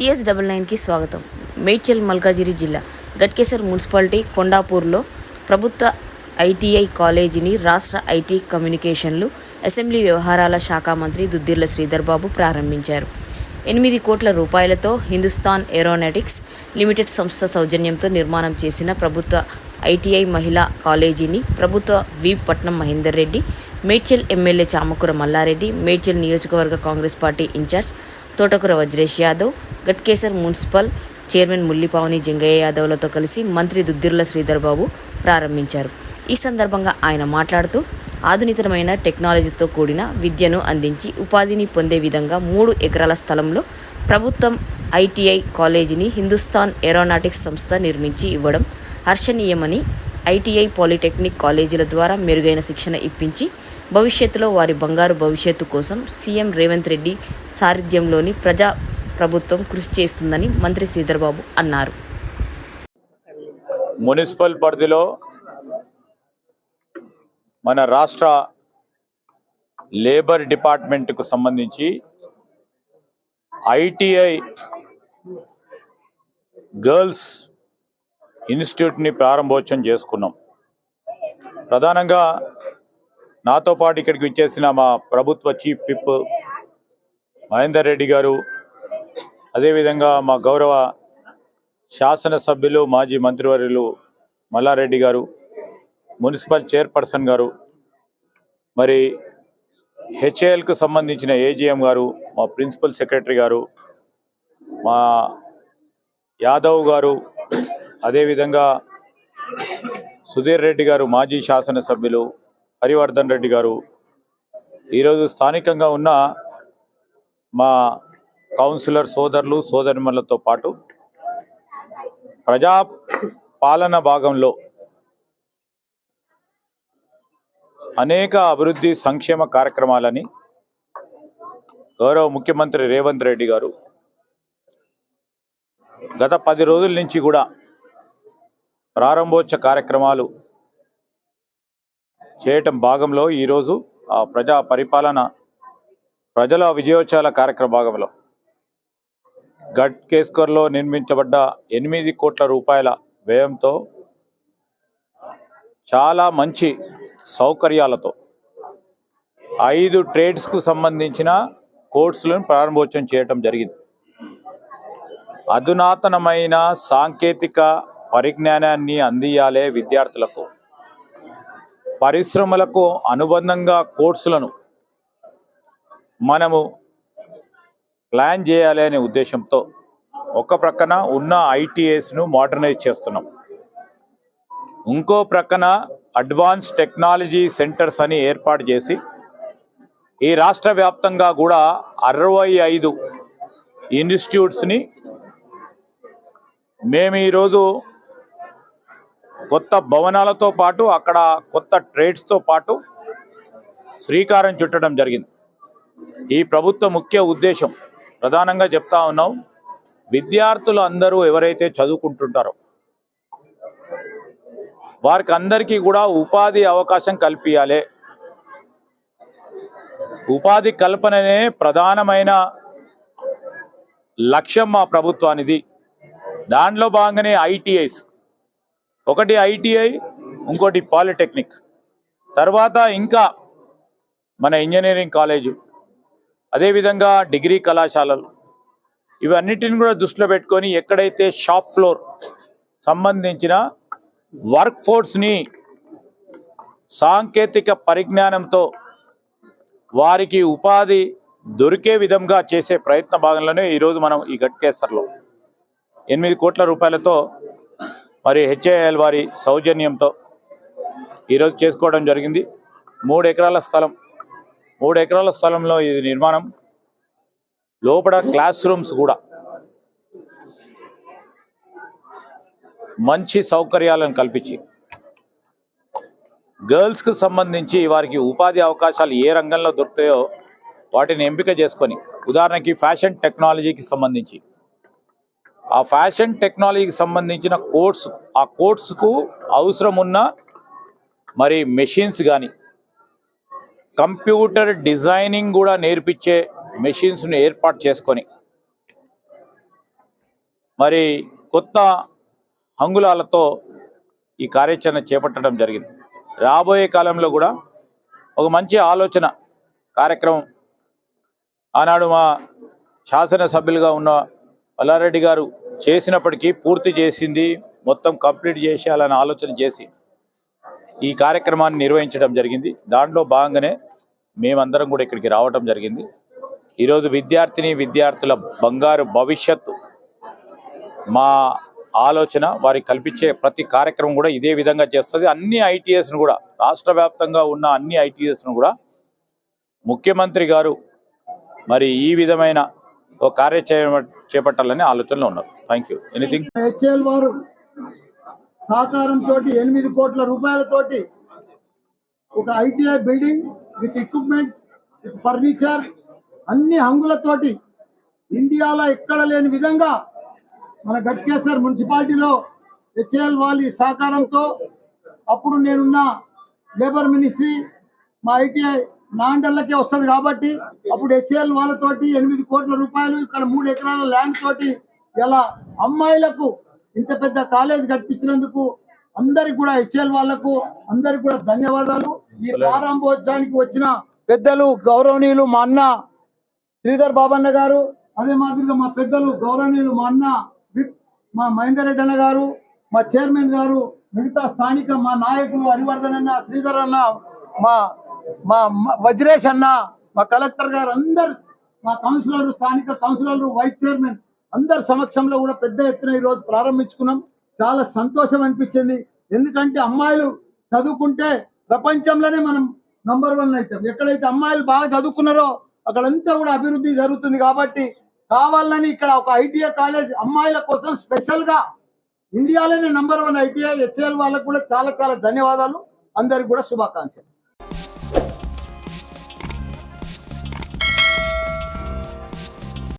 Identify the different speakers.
Speaker 1: TS double నైన్కి స్వాగతం. మేడ్చల్ మల్కాజిరి జిల్లా గట్కేసర్ మున్సిపాలిటీ కొండాపూర్లో ప్రభుత్వ ఐటీఐ కాలేజీని రాష్ట్ర ఐటీ కమ్యూనికేషన్లు అసెంబ్లీ వ్యవహారాల శాఖ మంత్రి దుద్దిర్ల శ్రీధర్ బాబు ప్రారంభించారు. ఎనిమిది కోట్ల రూపాయలతో హిందుస్థాన్ ఏరోనాటిక్స్ లిమిటెడ్ సంస్థ సౌజన్యంతో నిర్మాణం చేసిన ప్రభుత్వ ఐటీఐ మహిళా కాలేజీని ప్రభుత్వ వి పట్నం మహేందర్ రెడ్డి మేడ్చల్ ఎమ్మెల్యే చామకూర మల్లారెడ్డి మేడ్చల్ నియోజకవర్గ Congress party incharge Thotakura Vajresh Yadav Ghatkesar municipal chairman Mullipavani Jangaiah యాదవ్లతో కలిసి మంత్రి దుద్దిర్ల శ్రీధర్ బాబు ప్రారంభించారు. ఈ సందర్భంగా ఆయన మాట్లాడుతూ ఆధునికమైన టెక్నాలజీతో కూడిన విద్యను అందించి ఉపాధిని పొందే విధంగా మూడు ఎకరాల స్థలంలో ప్రభుత్వం ఐటీఐ కాలేజీని హిందుస్థాన్ ఏరోనాటిక్స్ సంస్థ నిర్మించి ఇవ్వడం హర్షణీయమని ఐటీఐ పాలిటెక్నిక్ కాలేజీల ద్వారా మెరుగైన శిక్షణ ఇప్పించి భవిష్యత్తులో వారి బంగారు భవిష్యత్తు కోసం సీఎం రేవంత్ రెడ్డి సారథ్యంలోని ప్రజా ప్రభుత్వం కృషి చేస్తుందని మంత్రి శ్రీధర్బాబు అన్నారు.
Speaker 2: మున్సిపల్ పరిధిలో మన రాష్ట్ర లేబర్ డిపార్ట్మెంట్కు సంబంధించి ఐటీఐ గర్ల్స్ ఇన్స్టిట్యూట్ని ప్రారంభోత్సవం చేసుకున్నాం. ప్రధానంగా నాతో పాటు ఇక్కడికి వచ్చేసిన మా ప్రభుత్వ చీఫ్ విప్ మహేందర్ రెడ్డి గారు అదేవిధంగా మా గౌరవ శాసనసభ్యులు మాజీ మంత్రివర్యులు మల్లారెడ్డి గారు మున్సిపల్ చైర్పర్సన్ గారు మరి హెచ్ఏఎల్కు సంబంధించిన ఏజీఎం గారు మా ప్రిన్సిపల్ సెక్రటరీ గారు మా యాదవ్ గారు అదేవిధంగా సుధీర్ రెడ్డి గారు మాజీ శాసనసభ్యులు హరివర్ధన్ రెడ్డి గారు. ఈరోజు స్థానికంగా ఉన్న మా కౌన్సిలర్ సోదరులు సోదరిమణులతో పాటు ప్రజా పాలన భాగంలో అనేక అభివృద్ధి సంక్షేమ కార్యక్రమాలని గౌరవ ముఖ్యమంత్రి రేవంత్ రెడ్డి గారు గత పది రోజుల నుంచి కూడా ప్రారంభోత్సవ కార్యక్రమాలు చేయటం భాగంలో ఈరోజు ఆ ప్రజా పరిపాలన ప్రజల విజయోత్సవాల కార్యక్రమ భాగంలో గట్ కేస్కర్లో నిర్మించబడ్డ ఎనిమిది కోట్ల రూపాయల వ్యయంతో చాలా మంచి సౌకర్యాలతో ఐదు ట్రేడ్స్కు సంబంధించిన కోర్సులను ప్రారంభోత్సవం చేయటం జరిగింది. అధునాతనమైన సాంకేతిక పరిజ్ఞానాన్ని అందియాలే విద్యార్థులకు. పరిశ్రమలకు అనుబంధంగా కోర్సులను మనము ప్లాన్ చేయాలి అనే ఉద్దేశంతో ఒక ప్రక్కన ఉన్న ఐటీఎస్ను మోడర్నైజ్ చేస్తున్నాం. ఇంకో ప్రక్కన అడ్వాన్స్ టెక్నాలజీ సెంటర్స్ అని ఏర్పాటు చేసి ఈ రాష్ట్ర వ్యాప్తంగా కూడా అరవై ఐదు ఇన్స్టిట్యూట్స్ని మేము ఈరోజు కొత్త భవనాలతో పాటు అక్కడ కొత్త ట్రేడ్స్తో పాటు శ్రీకారం చుట్టడం జరిగింది. ఈ ప్రభుత్వ ముఖ్య ఉద్దేశం ప్రధానంగా చెప్తా ఉన్నాం విద్యార్థులు అందరూ ఎవరైతే చదువుకుంటుంటారో వారికి అందరికీ కూడా ఉపాధి అవకాశం కల్పించాలి ఉపాధి కల్పననే ప్రధానమైన లక్ష్యం మా ప్రభుత్వానిది. దాంట్లో భాగంగానే ఐటీఐస్. ఒకటి ఐటీఐ ఇంకోటి పాలిటెక్నిక్. తర్వాత ఇంకా మన ఇంజనీరింగ్ కాలేజు అదేవిధంగా డిగ్రీ కళాశాలలు. ఇవన్నిటిని కూడా దృష్టిలో పెట్టుకొని ఎక్కడైతే షాప్ ఫ్లోర్ సంబంధించిన వర్క్ ఫోర్స్ని సాంకేతిక పరిజ్ఞానంతో వారికి ఉపాధి దొరికే విధంగా చేసే ప్రయత్న భాగంలోనే ఈరోజు మనం ఈ గట్కేసర్లో ఎనిమిది కోట్ల రూపాయలతో మరి హెచ్ఏఎల్ వారి సౌజన్యంతో ఈరోజు చేసుకోవడం జరిగింది. మూడు ఎకరాల స్థలం మూడు ఎకరాల స్థలంలో ఇది నిర్మాణం. లోపల క్లాస్ రూమ్స్ కూడా. మంచి సౌకర్యాలను కల్పించి. గర్ల్స్కి సంబంధించి వారికి ఉపాధి అవకాశాలు ఏ రంగంలో దొరుకుతాయో వాటిని ఎంపిక చేసుకొని ఉదాహరణకి ఫ్యాషన్ టెక్నాలజీకి సంబంధించి. ఆ ఫ్యాషన్ టెక్నాలజీకి సంబంధించిన కోర్స్ ఆ కోర్సుకు అవసరం ఉన్న మరి మెషిన్స్ కానీ కంప్యూటర్ డిజైనింగ్ కూడా నేర్పించే మెషిన్స్ను ఏర్పాటు చేసుకొని మరి కొత్త అంగుళాలతో ఈ కార్యాచరణ చేపట్టడం జరిగింది. రాబోయే కాలంలో కూడా ఒక మంచి ఆలోచన కార్యక్రమం. ఆనాడు మా శాసనసభ్యులుగా ఉన్న అల్లారెడ్డి గారు చేసినప్పటికీ పూర్తి చేసింది మొత్తం కంప్లీట్ చేసేయాలని ఆలోచన చేసి ఈ కార్యక్రమాన్ని నిర్వహించడం జరిగింది. దాంట్లో భాగంగానే మేమందరం కూడా ఇక్కడికి రావడం జరిగింది. ఈరోజు విద్యార్థిని విద్యార్థుల బంగారు భవిష్యత్తు మా ఆలోచన వారికి కల్పించే ప్రతి కార్యక్రమం కూడా ఇదే విధంగా చేస్తుంది. అన్ని ఐటీఎస్ను కూడా రాష్ట్ర వ్యాప్తంగా ఉన్న అన్ని ఐటీఎస్ను కూడా ముఖ్యమంత్రి గారు మరి ఈ విధమైన ఒక కార్య చేపట్టాలని ఆలోచనలో ఉన్నారు. థ్యాంక్ యూ ఎనీథింగ్
Speaker 3: హెచ్ఎల్ వారు సహకారంతో ఎనిమిది కోట్ల రూపాయలతోటి ఒక ITI building with equipments with furniture అన్ని హంగులతోటి ఇండియాలో ఎక్కడ లేని విధంగా మన గట్కేశ్వర్ మున్సిపాలిటీలో హెచ్ఎల్ వాళ్ళ సహకారంతో అప్పుడు నేనున్న లేబర్ మినిస్ట్రీ మా ఐటీఐ నాండల్లకే వస్తుంది కాబట్టి అప్పుడు హెచ్ఎల్ వాళ్ళతోటి ఎనిమిది కోట్ల రూపాయలు ఇక్కడ మూడు ఎకరాల ల్యాండ్ తోటి ఇలా అమ్మాయిలకు ఇంత పెద్ద కాలేజ్ కట్టించినందుకు అందరికి కూడా హెచ్ఎల్ వాళ్ళకు అందరికి కూడా ధన్యవాదాలు. ఈ ప్రారంభోత్సవానికి వచ్చిన పెద్దలు గౌరవనీయులు మా అన్న శ్రీధర్ బాబన్న గారు అదే మాదిరిగా మా పెద్దలు గౌరవనీయులు మా అన్న మా మహేందర్ రెడ్డి అన్న గారు మా చైర్మన్ గారు మిగతా స్థానిక మా నాయకులు హరివర్ధన్ అన్న శ్రీధర్ అన్న మా మా వజ్రేష్ అన్న మా కలెక్టర్ గారు అందరు మా కౌన్సిలర్ స్థానిక కౌన్సిలర్ వైస్ చైర్మన్ అందరి సమక్షంలో కూడా పెద్ద ఎత్తున ఈ రోజు ప్రారంభించుకున్నాం. చాలా సంతోషం అనిపించింది. ఎందుకంటే అమ్మాయిలు చదువుకుంటే ప్రపంచంలోనే మనం నంబర్ వన్ అవుతాం. ఎక్కడైతే అమ్మాయిలు బాగా చదువుకున్నారో అక్కడంతా కూడా అభివృద్ధి జరుగుతుంది కాబట్టి కావాలని ఇక్కడ ఒక ఐటీఐ కాలేజ్ అమ్మాయిల కోసం స్పెషల్గా ఇండియాలోనే నంబర్ వన్ ఐటీఐ హెచ్ఎల్ వాళ్ళకు కూడా చాలా చాలా ధన్యవాదాలు. అందరికి కూడా శుభాకాంక్షలు.